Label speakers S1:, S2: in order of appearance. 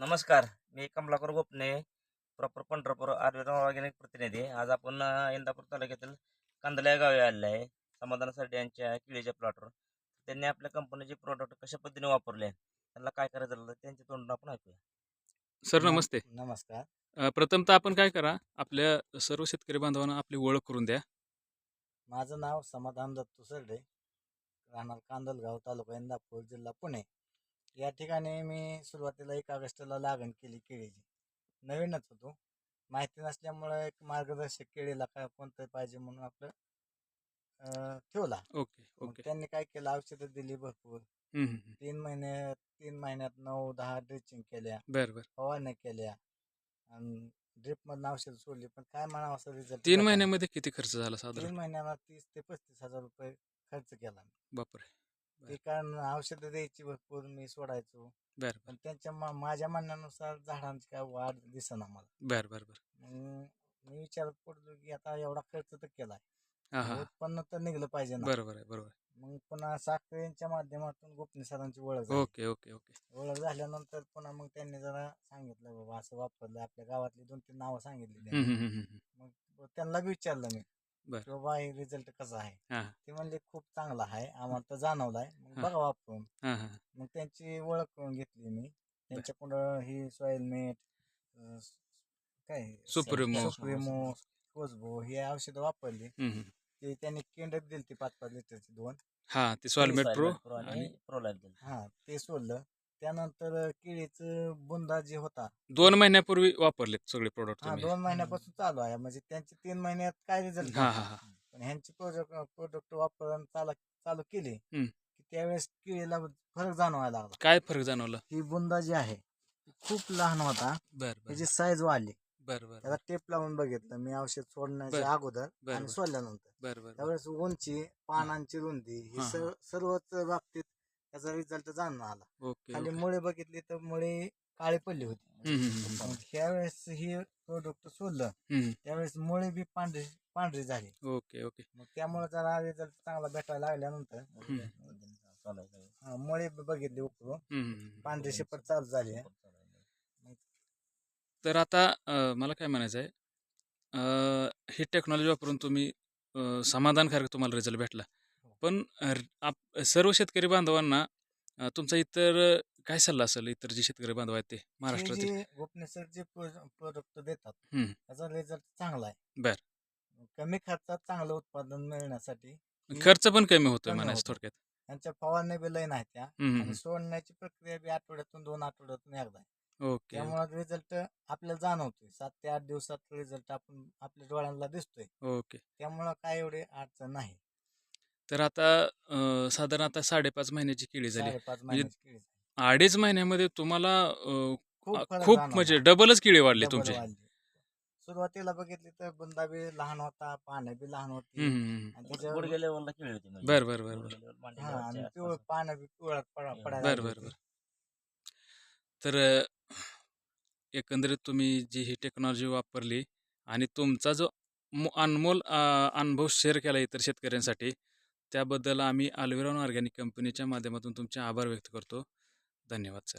S1: नमस्कार मी Kamalakar Gopne proper Pandharpur Ayurved organic प्रतिनिधी. आज आपण इंदापूर तालुक्यातील कांदला या गावी आलेले आहे. समाधान सरडे यांच्या किळीच्या प्लॉटवर त्यांनी आपल्या कंपनीचे प्रोडक्ट कशा पद्धतीने वापरले? त्यांना काय करायचं झालं? त्यांच्या तोंडून आपण ऐकूया.
S2: सर
S3: नम-
S2: नमस्ते.
S3: नमस्कार.
S2: प्रथमतः आपण काय करा आपल्या सर्व शेतकरी बांधवांना आपली ओळख करून द्या.
S3: माझं नाव समाधान दत्तू सरडे. राहणार कांदलगाव तालुका इंदापूर जिल्हा पुणे. या ठिकाणी मी सुरुवातीला एक ऑगस्टला लागण केली केळीची. नवीनच होतो. माहिती नसल्यामुळं एक मार्गदर्शक केळीला काय कोणतं पाहिजे म्हणून आपलं ठेवला.
S2: Okay okay.
S3: त्यांनी काय केलं? औषधं दिली भरपूर. तीन महिने तीन महिन्यात नऊ दहा ड्रिचिंग केल्या. फवारण्या केल्या. आणि ड्रिपमधनं औषधं सोडली. पण काय म्हणावं असं रिझल्ट
S2: तीन महिन्यामध्ये किती खर्च झाला साधारण?
S3: तीन महिन्याला तीस ते पस्तीस हजार रुपये खर्च केला.
S2: बापरे!
S3: ते कारण औषधं द्यायची भरपूर मी सोडायचो.
S2: बरं
S3: पण त्यांच्या मा- माझ्या म्हणण्यानुसार झाडांची काय वाढ दिसेना मला.
S2: बरं बरं बरं.
S3: मग मी विचार पडलो की आता एवढा खर्च तर केलाय.
S2: हां हां.
S3: उत्पन्न तर निघलं पाहिजे ना.
S2: बरोबर आहे बरोबर
S3: मग पुन्हा साखरेंच्या माध्यमातून गोपनी सरांची ओळख झाली.
S2: Okay okay okay.
S3: ओळख झाल्यानंतर पुन्हा मग त्यांनी जरा सांगितलं बाबा असं वापरलं. आपल्या गावातली दोन तीन नावं सांगितली
S2: हम्म,
S3: त्यांनी.
S2: हम्म, हम्म, हम्म.
S3: मग त्यांना बी विचारलं मी.
S2: बरं.
S3: की बाबा हे रिझल्ट कसा आहे
S2: हां
S3: ते म्हणले खूप चांगला आहे आम्हाला तर जाणवलाय. मग
S2: हा.
S3: बघा वापरून
S2: हां हां
S3: मग त्यांची ओळख करून घेतली मी. त्यांच्याकडं ही सॉईल मेट काय
S2: सुप्रिमो.
S3: सुप्रिमो कोसबो ही औषधं वापरली.
S2: हम्म, हम्म.
S3: ते त्यांनी केंद्रात दिली ती पाच पाच लिटरची दोन.
S2: हां ते सॉलमेट प्रो
S1: आणि दिलं.
S3: हा ते सोडलं. त्यानंतर केळीचं बुंदा जे होता.
S2: दोन महिन्यापूर्वी वापरलेत सगळे प्रोडक्ट
S3: हा दोन महिन्यापासून चालू आहे. म्हणजे त्यांचे तीन महिन्यात काय रिझल्ट
S2: हां हां हां.
S3: पण ह्यांची प्रोडक्ट प्रोडक्ट वापरून चालू चालू केली
S2: हम्म.
S3: की त्यावेळेस केळीला फरक जाणवायला लागला.
S2: काय फरक जाणवला?
S3: ही बुंदा जी आहे ती खूप लहान होता.
S2: बरं बरं.
S3: त्याची साईज वाढली.
S2: बरं बरं
S3: त्याला टेप लावून बघितलं. मी औषध सोडण्याच्या. अगोदर
S2: बरं,
S3: आणि
S2: बरं.
S3: सोडल्यानंतर.
S2: बरं बरं
S3: त्यावेळेस उंची पानांची रुंदी ही
S2: हा, हा.
S3: सर्व सर्वच बाबतीत त्याचा रिझल्ट जाणून आला.
S2: ओके
S3: खाली
S2: ओके.
S3: मुळे बघितली तर मुळे काळी पडली होती.
S2: हम्म, हम्म, हम्म.
S3: मग ह्यावेळेस ही प्रोडक्ट सोडलं
S2: हम्म,
S3: त्यावेळेस मुळे बी पांढरी पांढरी झाली.
S2: Okay okay.
S3: मग त्यामुळे जरा रिझल्ट चांगला भेटायला लागल्यानंतर हा, मुळे बी बघितली उकळून
S2: हम्म, हम्म, हम्म.
S3: पांढरी शिपट चालू झाली.
S2: तर आता अ, मला काय म्हणायचं आहे? अ, ही टेक्नॉलॉजी वापरून तुम्ही अ, समाधानकारक तुम्हाला रिझल्ट भेटला. पण र- आप सर्व शेतकरी बांधवांना अ, तुमचा इतर अ, काय सल्ला असेल इतर जे शेतकरी बांधव आहेत ते
S3: हे
S2: महाराष्ट्रातील?
S3: जे गोपनेसर जे प्रोडक्ट देतात. त्याचा रिझल्ट चांगला आहे.
S2: बर.
S3: कमी खर्चात चांगलं उत्पादन मिळण्यासाठी ही-
S2: खर्च पण कमी होतोय
S3: कमी
S2: म्हणायचं
S3: होतो.
S2: थोडक्यात.
S3: त्यांच्या फवारण्या बी लय नाही त्या सोडण्याची प्रक्रिया बी आठवड्यातून दोन आठवड्यातून एकदा आहे.
S2: ओके
S3: त्यामुळे रिझल्ट आपल्याला जाणवतोय. सात ते आठ दिवसात रिझल्ट आपण आपल्या डोळ्यांना दिसतोय.
S2: ओके.
S3: त्यामुळं काय एवढे अडचण नाही.
S2: तर आता अ, साधारण आता साडेपाच महिन्याची केळी झाली
S3: साडेपाच महिन्याची केळी झाली.
S2: अडीच महिन्यामध्ये तुम्हाला अ,
S3: खूप फरक
S2: खूप
S3: जाणवला.
S2: म्हणजे डबलच केळी वाढली
S3: डबल
S2: तुमची
S3: वाढली. सुरुवातीला बघितली तर बुंदा बी लहान होता पानं बी लहान होती. आणि त्याच्यावर
S1: लेवलला म्हणजे.
S2: बर बर बर बर
S1: गुडघ्या level, मांडी
S3: हा आणि पिवळ
S1: आसपास.
S3: पानं बी पडा
S1: बर,
S3: पडायला
S2: बर
S3: लागली
S2: बर. तर अ, एकंदरीत तुम्ही जी ही टेक्नॉलॉजी वापरली आणि तुमचा जो मो- अनमोल अ, अनुभव शेअर केला इतर शेतकऱ्यांसाठी त्याबद्दल आम्ही अल्विरॉन ऑर्गॅनिक कंपनीच्या माध्यमातून तुमचे आभार व्यक्त करतो. धन्यवाद सर.